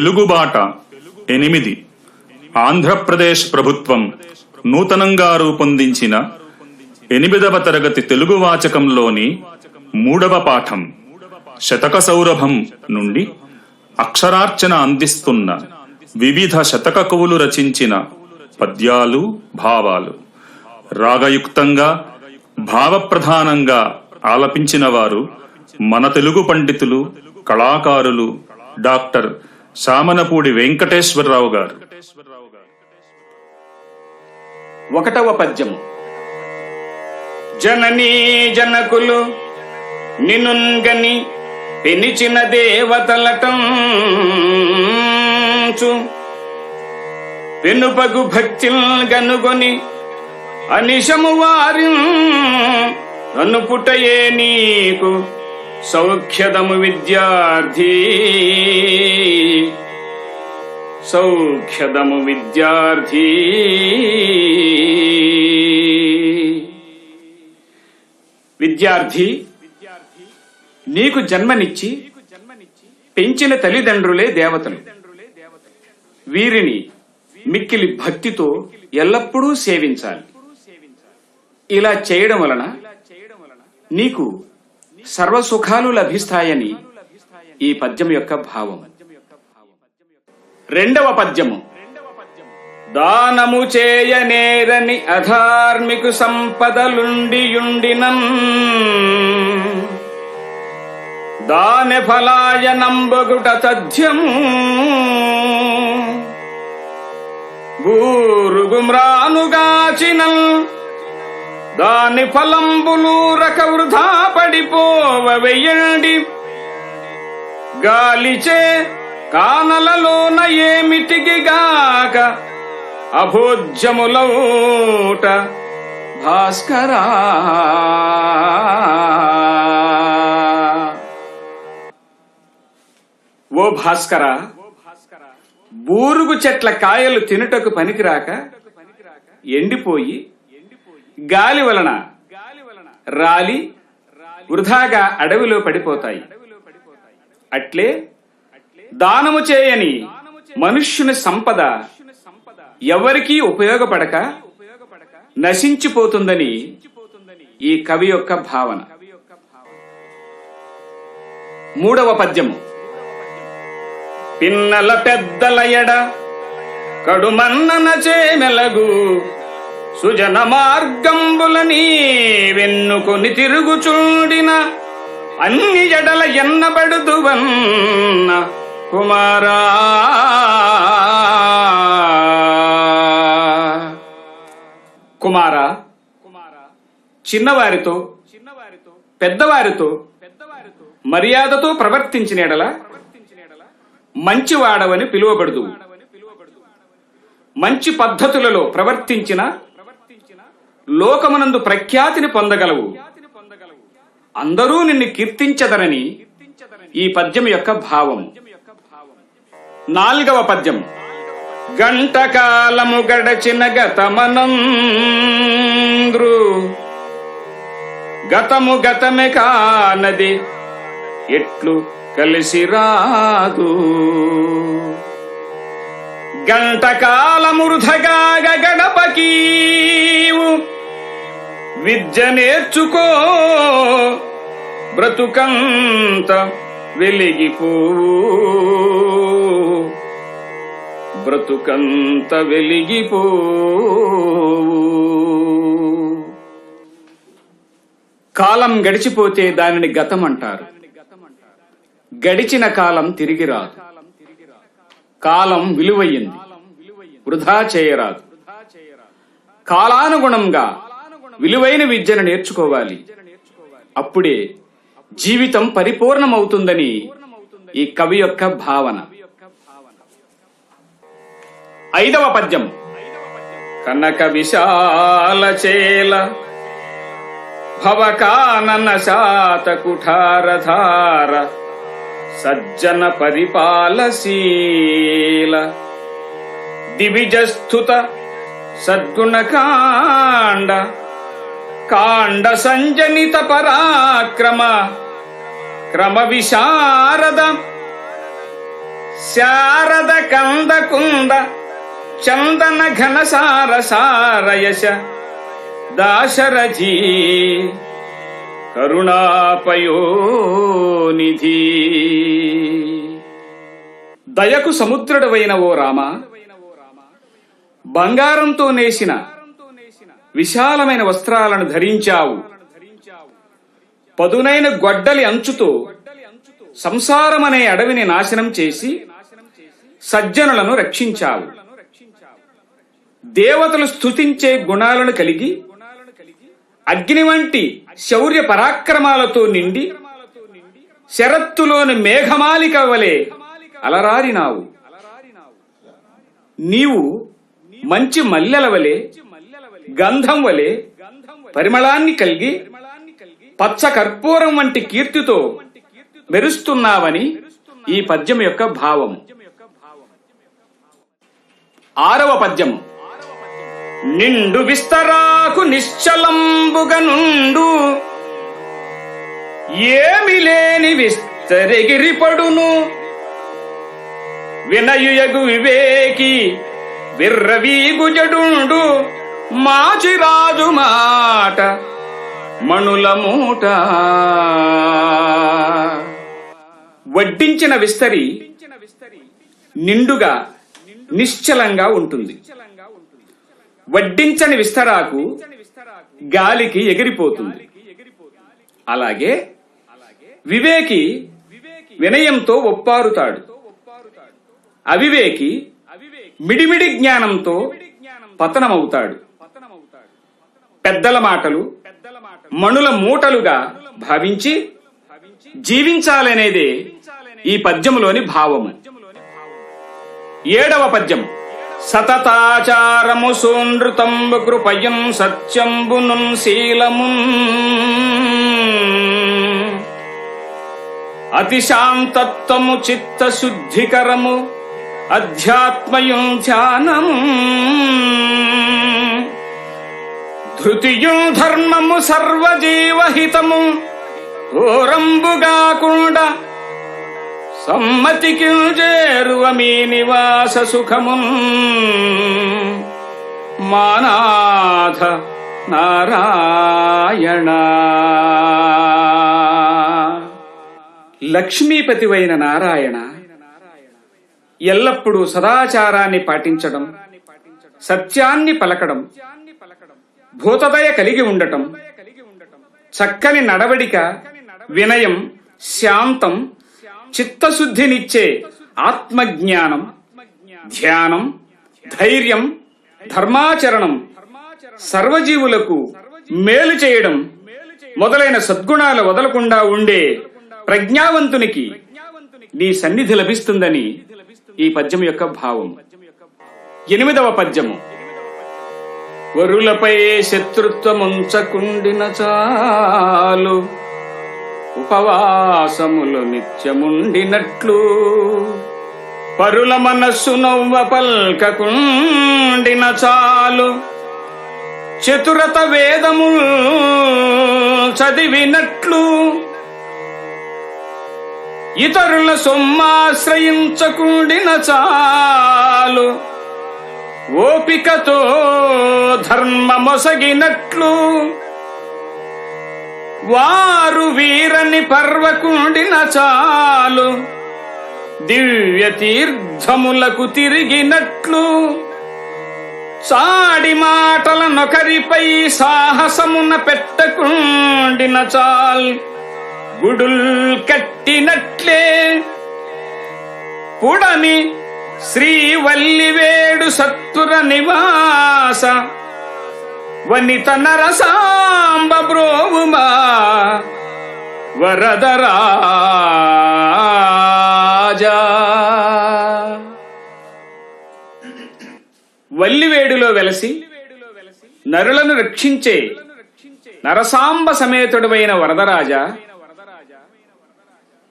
తెలుగుబాట ఎనిమిది. ఆంధ్రప్రదేశ్ ప్రభుత్వం నూతనంగా రూపొందించిన ఎనిమిదవ తరగతి తెలుగు వాచకంలోని మూడవ పాఠం శతక సౌరభం నుండి అక్షరార్చన అందిస్తున్న వివిధ శతక కవులు రచించిన పద్యాలు భావాలు. రాగయుక్తంగా భావప్రధానంగా ఆలపించిన వారు మన తెలుగు పండితులు కళాకారులు డాక్టర్ సామనపూడి వెంకటేశ్వరరావు గారు. ఒకటవ పద్యము. జననీ జనకులు నినుంగని పెనిచిన దేవతలటంచు పెనుపగు భక్తిల్ గనుగొని అనిశము వారి అనుపుటయే నీకు సౌఖ్యదము విద్యార్థి సౌఖ్యదము విద్యార్థి విద్యార్థి నీకు జన్మనిచ్చి పెంచిన తల్లిదండ్రులే దేవతలు. వీరిని మిక్కిలి భక్తితో ఎల్లప్పుడూ సేవించాలి. ఇలా చేయడం వలన నీకు సర్వసుఖాలు లభిస్తాయని ఈ పద్యం యొక్క భావం రెండవ పద్యము. దానము చేయనేరని అధార్మికు సంపదలుండియుండినం. దాని ఫలాయ నంబగుట తథ్యము. బూరుగుమ్రానుగాచినల్ దాని ఫలంబులు రక వృధా పడిపోవ వెయ్యండి. గాలిచే కానలలోన ఏమిటిగిగాక అభోజ్యములౌట భాస్కరా. ఓ భాస్కర బూరుగు చెట్ల కాయలు తినుటకు పనికిరాక ఎండిపోయి గాలి వలన రాలి వృధాగా అడవిలో పడిపోతాయి. అట్లే దానము చేయని మనుష్యుని సంపద ఎవరికీ ఉపయోగపడక నశించిపోతుందని ఈ కవి యొక్క భావన. మూడవ పద్యము. పిన్నల పెద్దల ఎడ కడుమన్నన చేమెలగు సుజన మార్గంబులని వెన్నుకొని తిరుగుచూడిన అన్ని ఎడల ఎన్నబడుదువన్న కుమారా. కుమారా చిన్నవారితో పెద్దవారితో మర్యాదతో ప్రవర్తించిన ఎడల మంచివాడవని పిలువబడుదు మంచి పద్ధతులలో ప్రవర్తించిన లోకమునందు ప్రఖ్యాతిని పొందగలవు. అందరూ నిన్ను కీర్తించదరని ఈ పద్యం యొక్క భావం. నాలుగవ పద్యం. గంట కాలము గడచిన గతమనంద్రు గతము గతమే కానది ఎట్లు కలిసి రాదు. గంట కాలమురుధగాగ గడపకీవు విద్య నేర్చుకో. బ్రతుకంత వెలిగిపో. బ్రతుకంత వెలిగిపో. కాలం గడిచిపోతే దానిని గతం అంటారు. గడిచిన కాలం తిరిగి రాదు. కాలం విలువయ్యింది. వృధా చేయరాదు. కాలానుగుణంగా విలువైన విద్యను నేర్చుకోవాలి. అప్పుడే జీవితం పరిపూర్ణమవుతుందని ఈ కవి యొక్క భావన. ఐదవ పద్యం. కనక విశాల చేల భవకానన శాత కుఠారధార సజ్జన పరిపాలశీల దివిజస్థుత సద్గుణకాండ కాండ సంజనిత పరాక్రమ క్రమ విశారద శారద కంద కుంద చందన ఘన సార సారయశ దాశరథీ కరుణాపయోనిధి. దయకు సముద్రుడవైన ఓ రామ బంగారంతో నేసిన విశాలమైన వస్త్రాలను ధరించావు. పదునైన గొడ్డలి అంచుతో సంసారమనే అడవిని నాశనం చేసి సజ్జనులను రక్షించావు. దేవతలు స్థుతించే గుణాలను కలిగి అగ్ని వంటి శౌర్య పరాక్రమాలతో నిండి శరత్తులోని మేఘమాలిక వలె అలరారినావు. నీవు మంచి మల్లెల వలె గంధం వలె పరిమళాన్ని కలిగి పచ్చ కర్పూరం వంటి కీర్తితో మెరుస్తున్నావని ఈ పద్యం యొక్క భావం. ఆరవ పద్యం. నిండు విస్తరాకు నిశ్చలంబుగ నుండు ఏమి లేని విస్తరెగిరిపడును. వినయుయగు వివేకి విర్రవీగుజడుండు మాచిరాజు మాట మణుల మూట. వడ్డించిన విస్తరి నిండుగా నిశ్చలంగా ఉంటుంది. వడ్డించని విస్తరాకు గాలికి ఎగిరిపోతుంది. అలాగే వివేకి వినయంతో ఒప్పారుతాడు. అవివేకి మిడిమిడి జ్ఞానంతో పతనమవుతాడు. పెద్దల మాటలు మణుల మూటలుగా భావించి జీవించాలనేదే ఈ పద్యములోని భావము. ఏడవ పద్యం. సతతాచారము సూనృతంబు కృపయం సత్యంబును శీలము అతిశాంతత్వము చిత్తశుద్ధికరము అధ్యాత్మయం ధ్యానము. ధృతియు ధర్మము సర్వజీవహితము. ఘోరంబుగాకుండా సమ్మతికి చేరువ మీ నివాస సుఖము మానాథ నారాయణ. లక్ష్మీపతివైన నారాయణ ఎల్లప్పుడూ సదాచారాన్ని పాటించడం సత్యాన్ని పలకడం భూతదయ కలిగి ఉండటం చక్కని నడవడిక వినయం శాంతం చిత్తశుద్ధినిచ్చే ఆత్మజ్ఞానం ధ్యానం ధైర్యం ధర్మాచరణం సర్వజీవులకు మేలు చేయడం మొదలైన సద్గుణాలు వదలకుండా ఉండే ప్రజ్ఞావంతునికి నీ సన్నిధి లభిస్తుందని ఈ పద్యం యొక్క భావం. ఎనిమిదవ పద్యము. వరులపై శత్రుత్వముంచకుండిన చాలు. ఉపవాసములు నిత్యముండినట్లు పరుల మనస్సు నవ్వ పల్కకుండిన చాలు. చతురత వేదము చదివినట్లు ఇతరుల సొమ్మాశ్రయించకుండిన చాలు. ఓపికతో ధర్మమొసగినట్లు వారు వీరని పర్వకుండిన చాలు. దివ్య తీర్థములకు తిరిగినట్లు. చాడి మాటల నొకరిపై సాహసమున పెట్టకుండిన చాల్. గుడుల్ కట్టినట్లే. పుడమి శ్రీవల్లివేడు సత్తుర నివాస వనిత నరసాంబ బ్రోవుమా వరదరాజా. వల్లివేడులో వెలసి నరులను రక్షించే నరసాంబ సమేతుడమైన వరదరాజా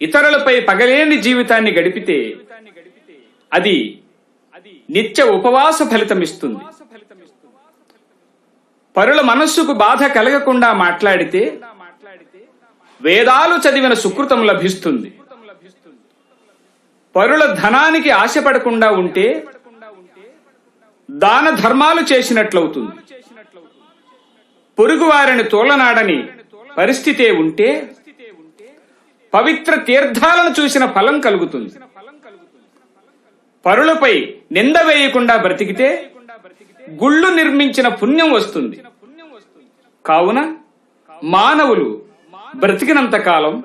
ఇతరులపై పగలేని జీవితాన్ని గడిపితే అది నిత్య ఉపవాస ఫలితమిస్తుంది పరుల మనస్సుకు బాధ కలగకుండా మాట్లాడితే వేదాలు చదివిన సుకృతం లభిస్తుంది. పరుల ధనానికి ఆశపడకుండా ఉంటే దాన ధర్మాలు చేసినట్లవుతుంది. పొరుగు వారిని తోలనాడని పరిస్థితే ఉంటే పవిత్ర తీర్థాలను చూసిన ఫలం కలుగుతుంది. పరులపై నింద వేయకుండా బ్రతికితే గుళ్ళు నిర్మించిన పుణ్యం వస్తుంది. కావున మానవులు బ్రతికినంత కాలం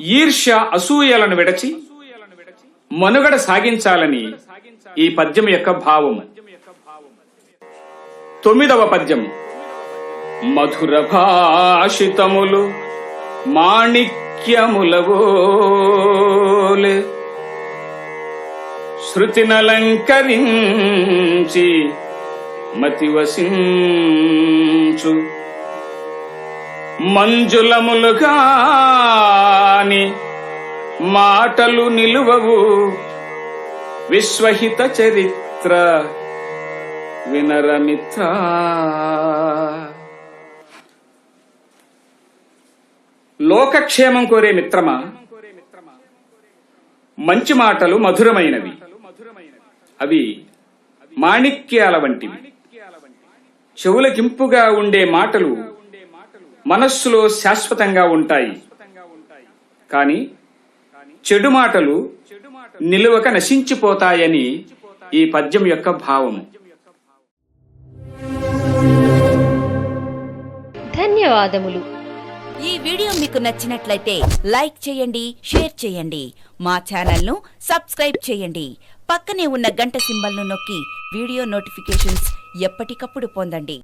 ఈర్ష్య అసూయలను విడచి మనుగడ సాగించాలని ఈ పద్యం యొక్క భావం తొమ్మిదవ పద్యం. మధుర భాషితములు మాణిక్యములవోలే శృతినలంకరించి మతివసించు. మంజులములుగాని మాటలు నిలువవు. విశ్వహిత చరిత్ర వినరమిత్ర. లోకక్షేమం కోరే మిత్రమా? మంచి మాటలు మధురమైనవి. అవి మాణిక్యాల వంటివి. చెవులకింపుగా ఉండే మాటలు మనస్సులో శాశ్వతంగా ఉంటాయి. కాని చెడు మాటలు నిలువక నశించిపోతాయని ఈ పద్యం యొక్క భావము. ధన్యవాదములు. ఈ వీడియో మీకు నచ్చినట్లయితే లైక్ చేయండి షేర్ చేయండి. మా ఛానల్ను సబ్స్క్రైబ్ చేయండి. పక్కనే ఉన్న గంట సింబల్ను నొక్కి వీడియో నోటిఫికేషన్స్ ఎప్పటికప్పుడు పొందండి.